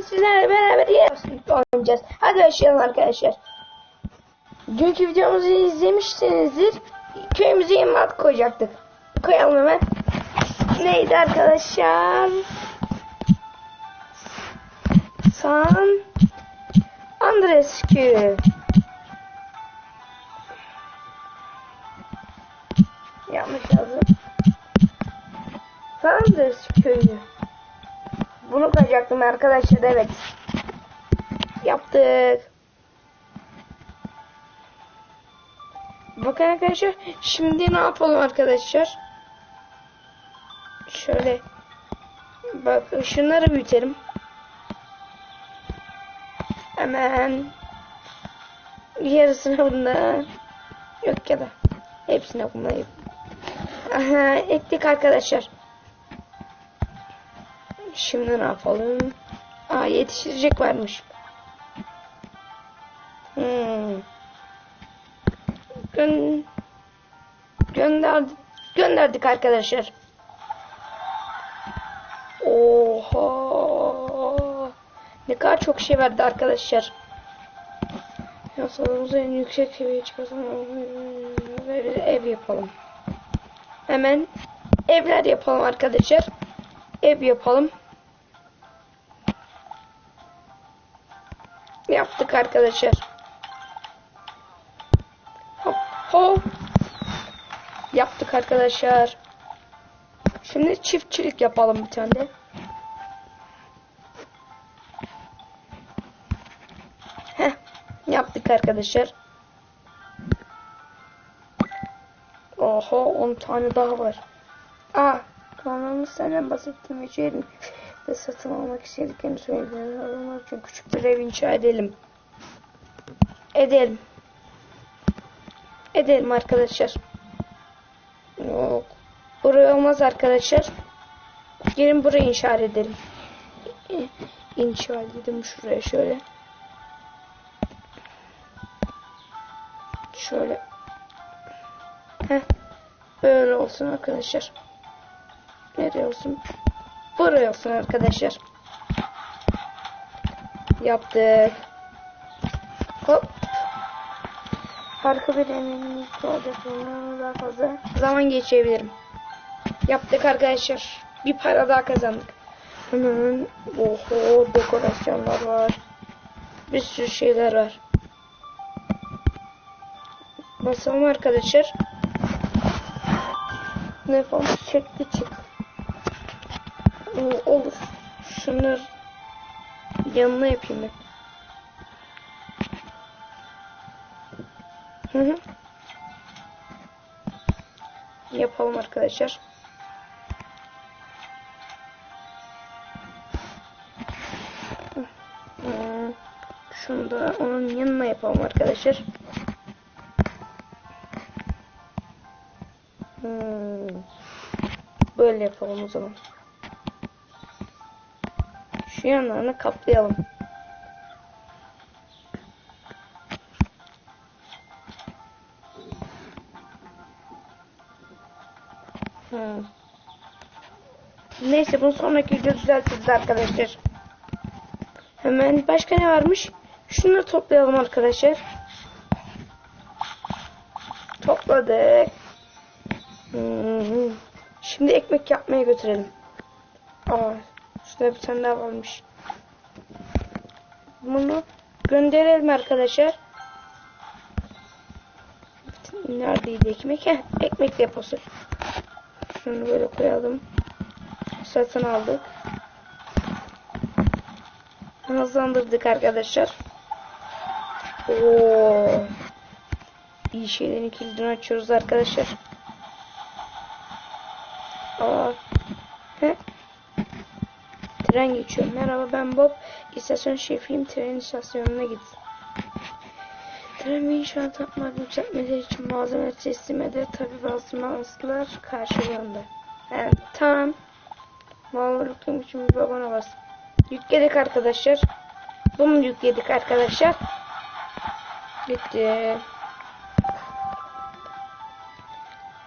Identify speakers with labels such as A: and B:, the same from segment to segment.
A: bugün sizlerle beraber yarısını oynayacağız. Hadi başlayalım arkadaşlar. Dünkü videomuzu izlemişsinizdir. Köyümüze yemek koyacaktık. Koyalım hemen. Neydi arkadaşlar? San Andres köyü. Yanlış yazdım. San Andres koyacaktım arkadaşlar evet. Yaptık. Bakın arkadaşlar şimdi ne yapalım arkadaşlar? Şöyle bak şunları büyütelim. Hemen yarısını bundan yok ya da hepsini bundan Aha ektik arkadaşlar. Şimdi ne yapalım? Aa yetiştirecek varmış. Hmm. Gön gönderdik, gönderdik arkadaşlar. Oha! Ne kadar çok şey verdi arkadaşlar. Yasalımızı en yüksek seviyeye çıkartalım ve bir ev yapalım. Hemen evler yapalım arkadaşlar. Ev yapalım. Yaptık arkadaşlar. Hop hop. Yaptık arkadaşlar. Şimdi çiftçilik yapalım bir tane de. Heh, yaptık arkadaşlar. Oho 10 tane daha var. Aa, planlarımız senden bahsettiğim için de satın almak istediklerini söylediler. Almak için küçük bir ev inşa edelim. Edelim. Edelim arkadaşlar. Yok. Buraya olmaz arkadaşlar. Gelin burayı inşa edelim. İnşa edelim şuraya şöyle. Şöyle. Heh. Böyle olsun arkadaşlar. Nereye olsun? Buraya olsun arkadaşlar. Yaptık. Hop. Harika bir eminim daha fazla zaman geçebilirim. Yaptık arkadaşlar. Bir para daha kazandık. Hemen oho dekorasyonlar var. Bir sürü şeyler var. Basalım arkadaşlar. Ne yapalım? Çekti çık. Olur. Şunları yanına yapayım ben. Hı hı. Yapalım arkadaşlar. Şunu da onun yanına yapalım arkadaşlar. Hmm. Böyle yapalım o zaman. Şu yanlarını kaplayalım. Hmm. Neyse bunu sonraki videoda düzeltiriz arkadaşlar. Hemen başka ne varmış? Şunu toplayalım arkadaşlar. Topladık. Hmm. Şimdi ekmek yapmaya götürelim. Aa, şurada bir tane daha varmış. Bunu gönderelim arkadaşlar. Neredeydi ekmek? Heh, ekmek deposu. Şunu böyle koyalım. Satın aldık. Hızlandırdık arkadaşlar. Oo. İyi şeylerin kilidini açıyoruz arkadaşlar. Aa. Tren geçiyor. Merhaba ben Bob. İstasyon şefiyim. Tren istasyonuna git. Tren ve inşaat yapmak yükseltmeleri için malzeme teslim eder. Tabi bazı malzemeler karşılığında. Evet, tamam. Malzeme için bir vagona bas. Yükledik arkadaşlar. Bunu yükledik arkadaşlar. Bitti.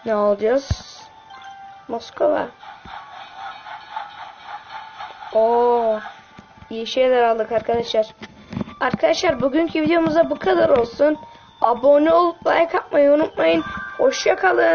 A: Ne alacağız? Moskova. Oo. iyi şeyler aldık arkadaşlar. Arkadaşlar bugünkü videomuzda bu kadar olsun. Abone olup like atmayı unutmayın. Hoşça kalın.